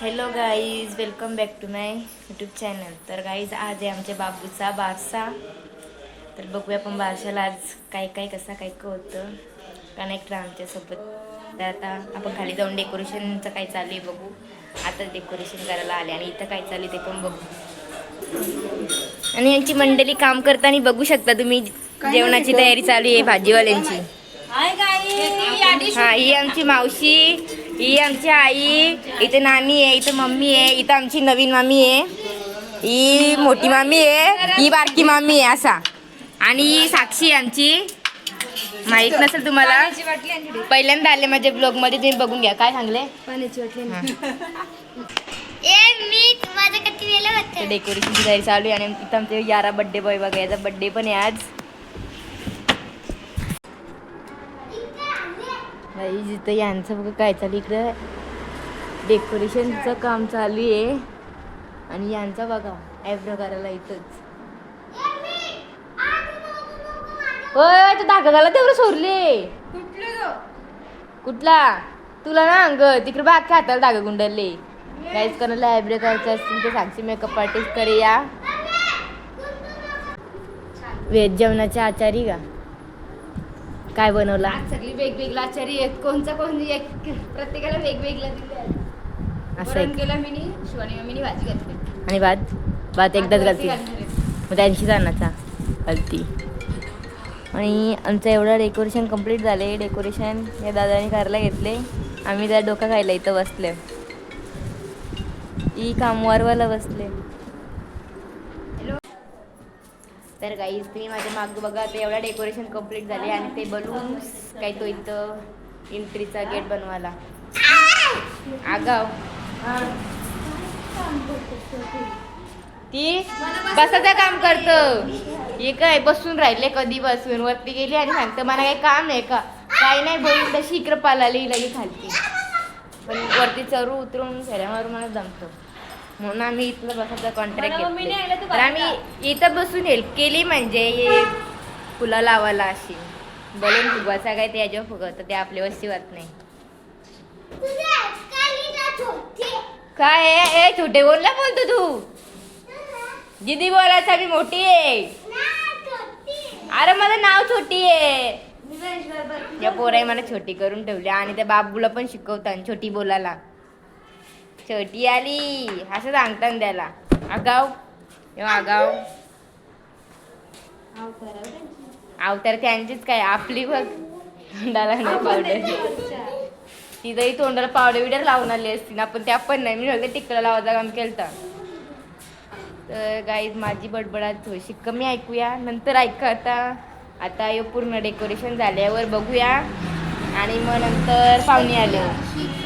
Hello guys welcome back to my YouTube channel तर guys आज आहे आमच्या बाबूचा बारसा. तर बघूया आपण बारशाला आज काय काय कसा काय काय होतं. कनेक्ट राहा आमच्यासोबत. तर आता आपण खाली जाऊन डेकोरेशनचं काय चालू आहे बघू. आता डेकोरेशन करायला आले आणि इथं काय चालू आहे ते पण बघू. आणि यांची मंडळी काम करताना बघू शकता तुम्ही. जेवणाची तयारी चालू आहे भाजीवाल्यांची. हा ही आमची मावशी. ही आमची आई इथे नानी आहे इथं मम्मी आहे इथं आमची नवीन मामी आहे. ही मोठी मामी आहे ही बारकी मामी आहे असा. आणि ही साक्षी आहे आमची. माहीत नसेल तुम्हाला? पहिल्यांदा आले माझ्या ब्लॉगमध्ये तुम्ही बघून घ्या. काय सांगले? तयारी चालू आहे आणि इथं आमचे यारा बड्डे बॉय बघा याचा बड्डे पण आहे आज. बाई जिथं यांचं बघा काय चालू इकडं? डेकोरेशनचं काम चालू आहे. आणि यांचा बघा ॲब्रो करायला इथंच. होय तू धागा घाला तेवढं सोडले. कुठला तुला ना अंग तिकडे बाग हाताला धागा गुंडरले काहीच कोणाला ॲब्रो करायचं असतील तर साक्षी मेकअप आर्टिस्टकडे या. व्हेज जेवणाचे आचारी का काय बनवला? आज सगळी वेगवेगळी आचारी आहेत. कोणचा कोण एक प्रत्येकाला वेगवेगळं दिलं असं एक. केलं मिनी शिवानी मम्मीनी भाजी घातली. आणि भात? भात एकदाच वरती घालते घालणार. मग त्यांची जाण्याचा घालती. आणि आमचं एवढं डेकोरेशन कंप्लीट झाले डेकोरेशन या दादाने करायला घेतले. आम्ही त्या डोका खायला इथं बसले ई कामवारवाला बसले. तर गाईज तुम्ही माझ्या माग बघा ते एवढा डेकोरेशन कंप्लीट झाले आणि ते बलून्स काय तो इथं एंट्रीचा गेट बनवायला. आगाव. ती बसाचं काम करत. हे काय बसून राहिले कधी बसून वरती गेली आणि सांगतं मला काही काम आहे का? काही नाही बोलून तशी इकडं पालाली लगे खालती. पण वरती चरू उतरून फेऱ्या मारून मला जमतो. म्हणून आम्ही इथलं बसायचा कॉन्ट्रॅक्ट मला घेतलं तर आम्ही इथं बसून हेल्प केली म्हणजे हे फुलं लावायला अशी. बलून फुगवायचा काय ते याच्यावर फुगवतं ते आपल्या वस्तीवात नाही. तुझ्या कालीला छोटे. काय आहे? ए छोटे बोलला बोलतो तू. दिदी बोलायचा मी मोठी आहे. ना छोटी. अरे माझं नाव छोटी आहे. या पोराई मला छोटी करून ठेवली आणि त्या बाबूला पण शिकवतात छोटी बोलायला. छोटी आली. असं सांगतात त्याला आगाव. आगाव. अवतार त्यांचीच काय आपली बघ. तोंडाला नाही पावडर. तिथंही तोंडाला पावडर बिडर लावून आली असती ना पण त्या पण नाही. मी सगळं टिकलं लावायचं काम केलं तर गाईज माझी बडबडात थोडीशी कमी ऐकूया. नंतर ऐका आता. आता हे पूर्ण डेकोरेशन झाल्यावर बघूया. आणि मग नंतर पाहुणे आल्यावर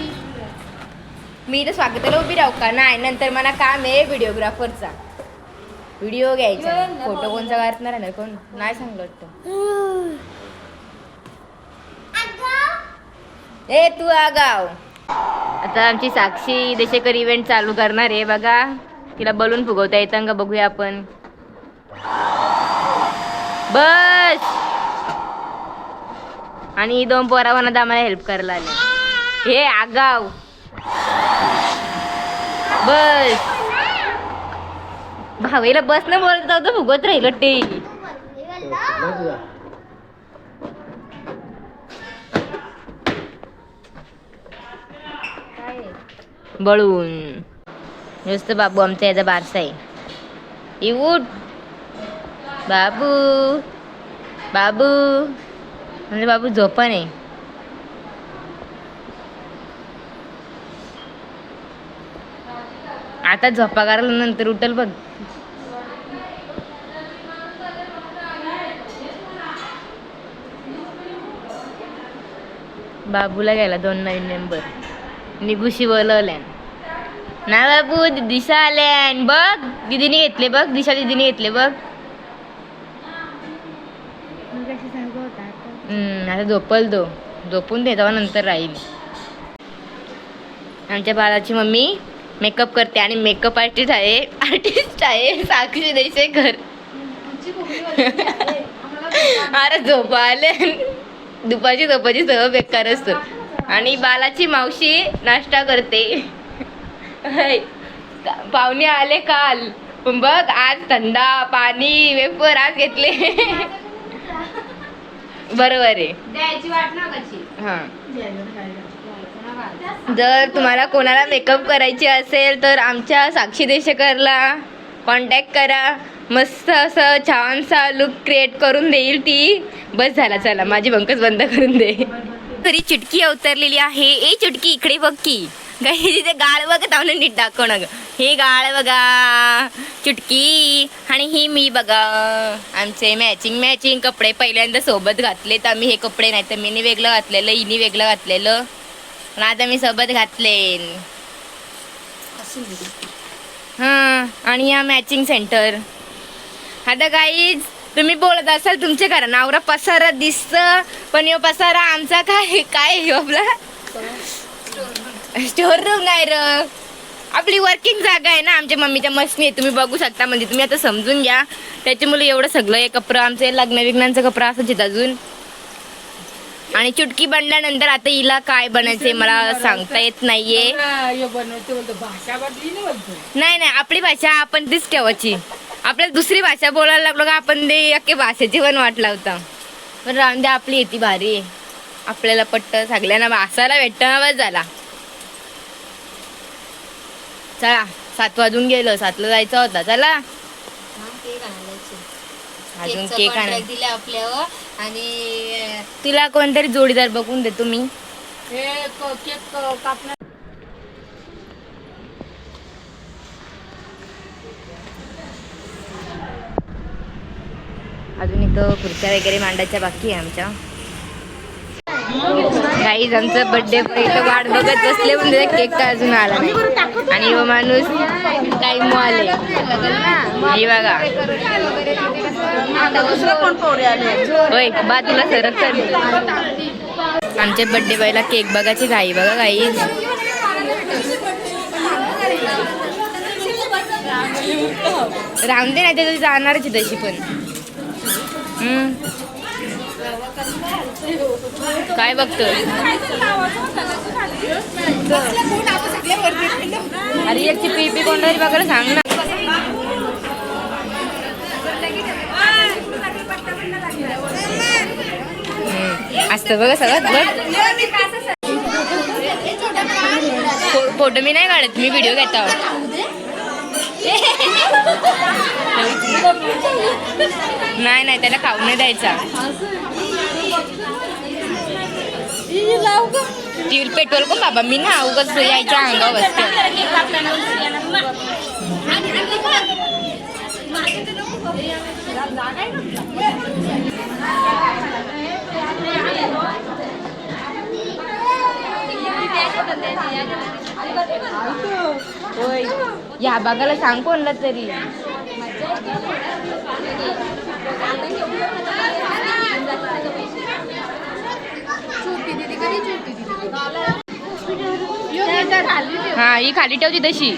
मी इथं स्वागताला उभी राहू का? नाही नंतर मला काम आहे व्हिडिओग्राफरचा व्हिडिओ घ्यायचा फोटो कोणचा काढणार आहे ना कोण? नाही सांगलं वाटतं. ए तू आगाव. आता आमची साक्षी देशेकर इव्हेंट चालू करणार आहे बघा. तिला बलून फुगवता येतं का बघूया आपण. बस! आणि दोन पोरावांना आम्हाला हेल्प करायला आले. हे आगाव. बस. भावेला बस न बोलत जाऊ तर भुगत राहिलं ते बळून. नुसतं बाबू आमचा याचा बारसा आहे. उठ. बाबू. बाबू. म्हणजे बाबू झोपण आहे आता झोपा करायला नंतर उठल बघ. बाबूला गेला दोन नवीन मेंबर निघुशी बोलवल्यान ना बाबू दिशा आल्यान. बघ दिदीने घेतले बघ दिशा दिदीने घेतले बघ. आता झोपल तो. झोपून दे तेव्हा नंतर राहील. आमच्या बाळाची मम्मी मेकअप करते आणि मेकअप आर्टिस्ट आहे आर्टिस्ट आहे साक्षी देशेकर अरे झोप आले. दुपारची झोपाची सवय बेकार असतो. आणि बालाची मावशी नाश्ता करते. पाहुणे आले काल. बघ आज थंडा पाणी वेपर आज घेतले. बरोबर आहे. हा. जर तुम्हाला कोणाला मेकअप करायची असेल तर आमच्या साक्षी देशकरला कॉन्टॅक्ट करा. मस्त असं छानसा लुक क्रिएट करून देईल ती. बस झाला चला. माझी बंकच बंद करून दे. तरी चुटकी अवतरलेली आहे. ए चुटकी इकडे बघ की. तिथे गाळ बघत आहो नीट दाखव ना हे गाळ बघा. चुटकी. आणि ही मी बघा. आमचे मॅचिंग मॅचिंग कपडे पहिल्यांदा सोबत घातलेत आम्ही. हे कपडे नाही तर मीनी वेगळं घातलेलं हिने वेगळं घातलेलं. पण आता मी सोबत घातले हां आणि या मॅचिंग सेंटर आता काहीच तुम्ही बोलत असाल तुमच्या घरा नावरा पसारा दिसत पण यो पसारा आमचा काय काय आपला? स्टोर रूम नाही र. आपली वर्किंग जागा आहे ना आमच्या मम्मीच्या मशनी आहे. तुम्ही बघू शकता म्हणजे तुम्ही आता समजून घ्या. त्याच्यामुळे एवढं सगळं हे कपडं आमचे लग्न विग्नांचं कपडं आहेत अजून. आणि चुटकी बनल्यानंतर आता हिला काय बनायचंय मला सांगता येत नाहीये. नाही नाही आपली भाषा आपण तीच ठेवायची. आपल्याला दुसरी भाषा बोलायला लागलो का आपण ते अख्खे भाषेची पण वाट लावता पण द्या आपली येते भारी आहे. आपल्याला पट्ट सगळ्यांना भासायला भेटतं बस झाला. चला सात वाजून गेलो सातला जायचं होता चला. अजून केक आणा दिले आपल्यावर. आणि तिला कोणतरी जोडीदार बघून दे तुम्ही. केक कापणार. अजून इथं खुर्च्या वगैरे मांडायच्या बाकी आहे आमच्या. गाईज आमचा बर्थडे पहिलं वाट बघत बसले म्हणजे केक तर अजून आला नाही. आणि व माणूस काही आले हे बघा. होय बा तुला सरक कर आमच्या बर्थडे बाईला केक बघायची घाई बघा काही राहून दे नाही तर जाणारच तशी पण. हम्म. काय बघतोय? अरे याची पी पी कोणतरी बघायला सांग ना. असतं बघा सगळं बघ. फोटो मी नाही काढत मी व्हिडिओ घेता. नाही नाही त्याला खाऊ नाही द्यायचा. ती पेट्रोल कोण बाबा मी ना उगाच यायच्या अंगावर होय. या बागाला सांग कोणला तरी. हा ही खाली ठेवती तशी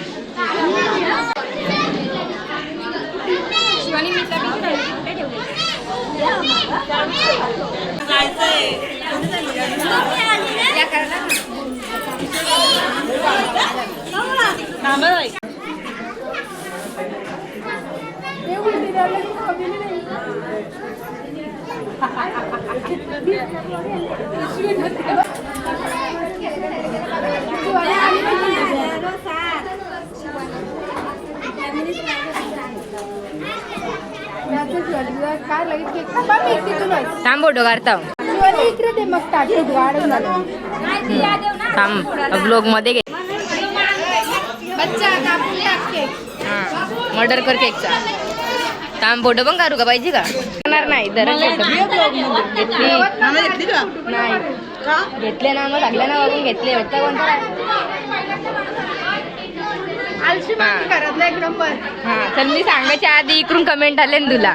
काय लगेच केक कापा मी इकडे तुला थांब फोटो काढता. थांब ब्लॉगमध्ये घे. मर्डर कर केकचा थांब फोटो पण काढू का पाहिजे का? करणार नाही जरा घेतली. नाही. घेतले ना मग सगळ्यांना बघून घेतले. होता कोणता हा. हा तर मी सांगायच्या आधी इकडून कमेंट आले ना तुला.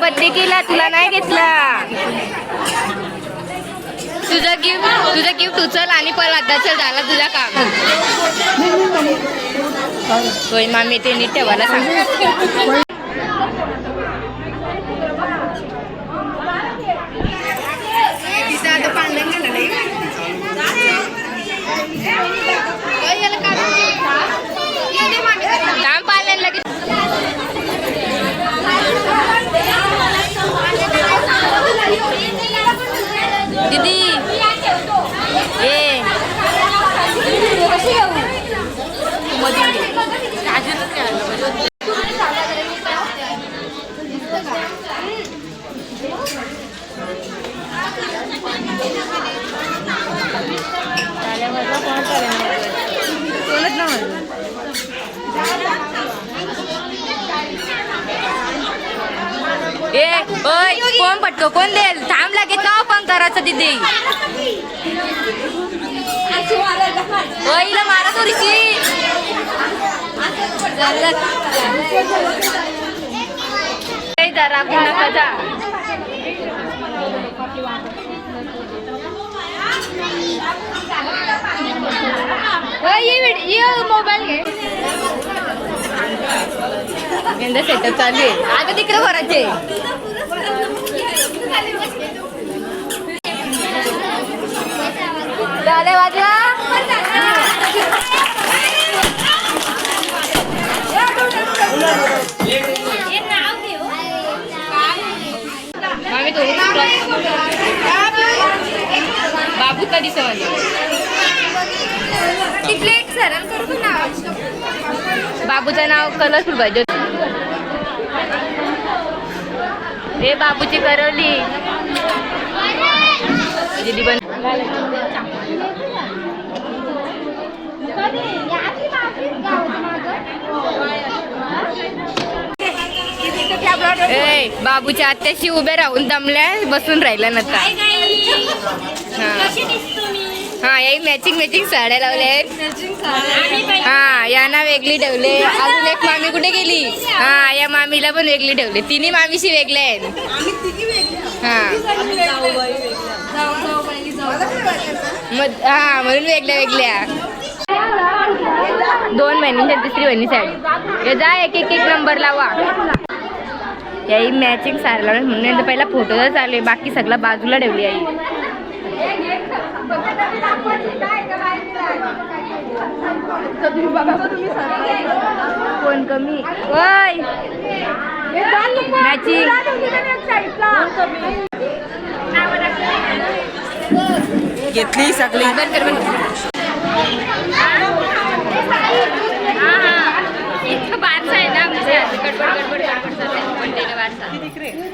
केला तुला नाही घेतला. तुझं गिफ्ट तुझं गिफ्ट उचल आणि पण आता चल झाला तुझा काम. होय मामी ते नीट ठेवायला सांग काम पाहिलं लगेच दीदी ए कोणच ना ए ओय कोण पटको कोण देईल? थांब लागेल तो पण करायचं दिदी. ओय मारा थोडीशी. ए, जरा पुन्हा जा. मोबाईल घे. यंदा सेटअप चालू आहे. आता तिकडे भरायचे. झाले वाजला मामी तो बाबू कधी ना बाबूचं नाव कलरफुल पाहिजे हे बाबूची करवली. दिदी पण बाबूच्या आत्याशी उभे राहून दमल्या बसून राहिल्या नका हा हा याही मॅचिंग मॅचिंग साड्या लावल्या आहेत. हा यांना वेगळी ठेवले. अजून एक मामी कुठे गेली? हा या मामीला पण वेगळी ठेवली. तिन्ही मामीशी वेगळे आहेत. हा. हा म्हणून वेगळ्या वेगळ्या. दोन महिन्यांच्या तिसरी महिनी साडी. जा एक एक एक नंबर लावा. याही मॅचिंग साडी लावली म्हणून पहिला फोटो तर चालू आहे. बाकी सगळं बाजूला ठेवली आई कोण कमी? ओय! मॅचिंग घेतली सगळी. इतकं बारसं आहे ना आमच्या गडबड गडबड गडबड चालू आहे. कंटेनर बारसा.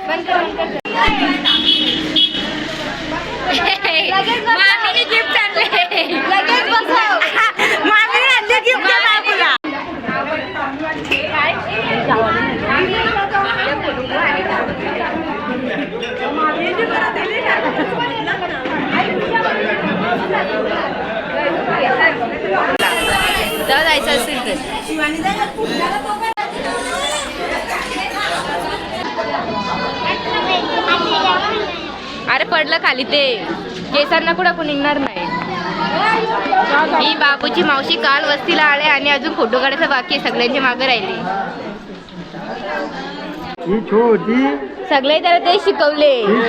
बंद कर, बंद कर. मामीने गिफ्ट आणले लगेच बसव मामीने आणले गिफ्ट बाबूला तेव्हा जायचं असेल तर. अरे पडलं खाली ते. केसांना कुठं आपण निघणार नाही. ही बाबूची मावशी काल वस्तीला आले आणि अजून फोटो काढायचं बाकी आहे सगळ्यांच्या मागे राहिली. सगळे त्याला ते शिकवले. ही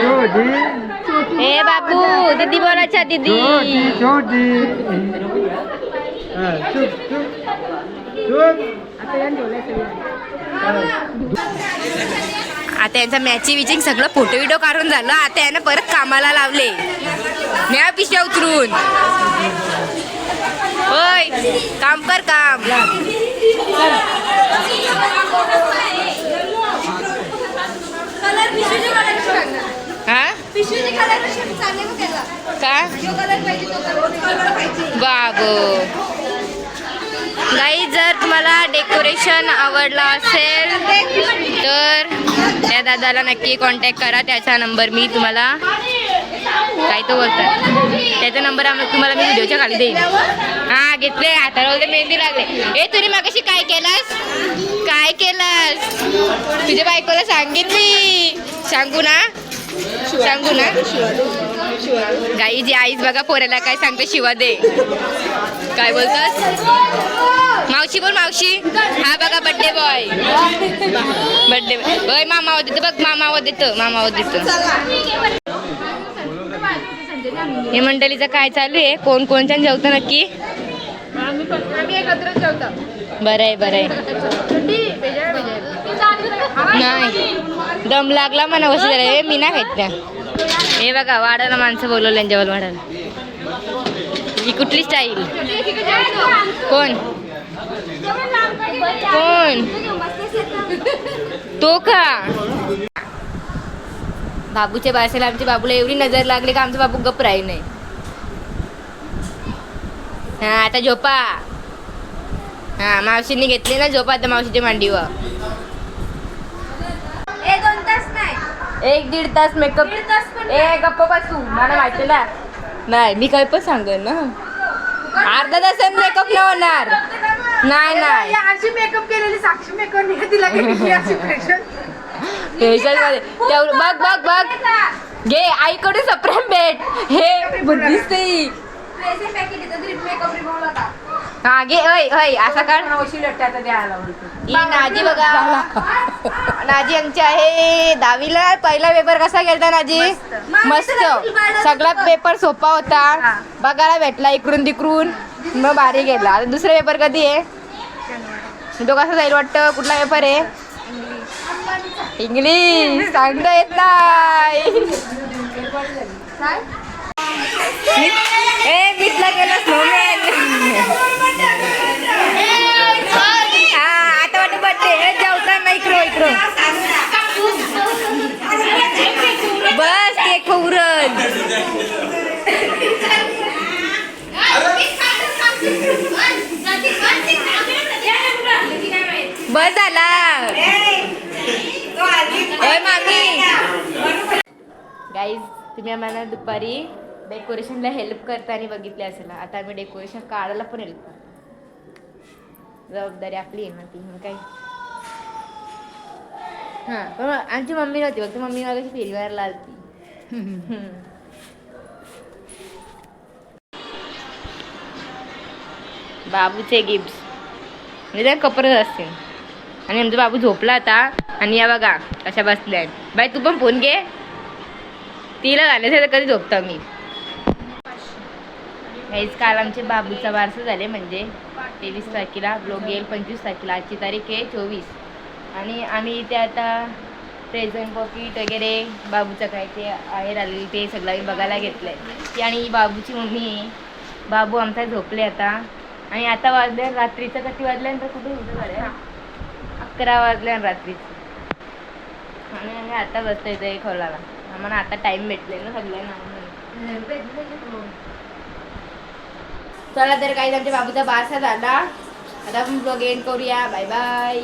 हे बाबू दीदी बोलायच्या दीदी छोटी छोटी हा, चुप चुप चुप आता यांचा मॅचिंग विचिंग सगळं फोटो व्हिडिओ काढून झालं. आता यानं परत कामाला लावले. न्या पिशव्या उतरून. होय काम कर काम. हा? का? बाबो गाई जर तुम्हाला डेकोरेशन आवडला असेल तर त्या दादाला नक्की कॉन्टॅक्ट करा. त्याचा नंबर मी तुम्हाला काय तो बोलतात. त्याचा नंबर आम्हाला तुम्हाला मी व्हिडिओच्या खाली देईन. हा घेतले. हाताला मेहंदी लागले. ए तुम्ही मागाशी काय केलास? काय केलास? तुझ्या बायकोला सांगितली सांगू ना? सांगू ना? गाई जी आईच बघा पोऱ्याला काय सांगते शिवा दे. काय बोलतात मावशी बोल मावशी. हा बघा बड्डे बॉय बड्डे बॉय मामा देतो बघ मामा देतं देतो मामा देतो. हे मंडळीचं काय चालू आहे? कोण कोणच्या जेवतं नक्की? आम्ही बरं आहे बरं आहे. नाही. दम लागला म्हणा कशी मी नाही खायच्या हे बघा वाढायला माणसं बोलवलं जेवण वाढायला. ही कुठली स्टाईल कोण? कोण? तो का? बाबूच्या बासेला आमच्या बाबूला एवढी नजर लागली का आमचा बाबू गप राही नाही. हा आता झोपा. हा मावशीने घेतली ना झोपा आता मावशीच्या मांडीवर. एक दीड तास मेकअप. ए गप्प बसू मला माहिती ना नाही मी काय पण सांगेन ना. अर्धा तासात मेकअप नाही होणार. नाही नाही. अशी मेकअप केलेली साक्षी मेकअप नाही तिला. फेशियलमध्ये. तेवढं बघ बघ बघ. घे आईकडे सप्रेम भेट. हे बुद्धिस्त ही. Dressing घे अय अय असा काढ. ही नाजी बघा. नाजी आमची आहे दहावीला. पहिला पेपर कसा गेलता नाजी? मस्त. सगळा पेपर सोपा होता. बघायला भेटला इकडून तिकडून. मग भारी गेला. आता दुसरा पेपर कधी आहे? तो कसा जाईल वाटतं? कुठला पेपर आहे? इंग्लिश. सांगता येत नाही. ए मिटला गेला स्नोमॅन हा आता वाटत बर्थडे जेवताना इकडं इकडं. बस केक उरल. बस झाला. मामी. गाईज तुम्ही आम्हाला दुपारी डेकोरेशनला हेल्प करताना बघितले असेल आता आम्ही डेकोरेशन काढायला पण हेल्प जबाबदारी आपली आहे ना ती काय? हां पण आमची मम्मी नव्हती फक्त मम्मी मला कशी फेरी मारायला आलती. बाबूचे गिफ्ट म्हणजे त्या कपडे असतील. आणि आमचा बाबू झोपला आता. आणि या बघा कशा बसल्या आहेत. बाई तू पण फोन घे. तिला तर कधी झोपता मी काहीच काल आमचे बाबूचा वारसा झाले म्हणजे तेवीस तारखेला ब्लॉग येईल पंचवीस तारखेला. आजची तारीख आहे चोवीस. आणि आम्ही इथे आता प्रेझेंट पॉकेट वगैरे बाबूचं काय ते आहे आलेली ते सगळं आम्ही बघायला घेतलं आहे ती आणि बाबूची मम्मी आहे. बाबू आमचा झोपले आता. आणि आता वाजले रात्रीचं किती वाजल्यानंतर कुठे उठं झालं अकरा वाजल्या रात्रीचं. आणि आम्ही आता बसतो इथे खोलाला. आम्हाला आता टाइम भेटले ना सगळ्यांना. चला तर काही आमच्या बाबूचा बारसा झाला. आता आपण ब्लॉग एंड करूया. Bye bye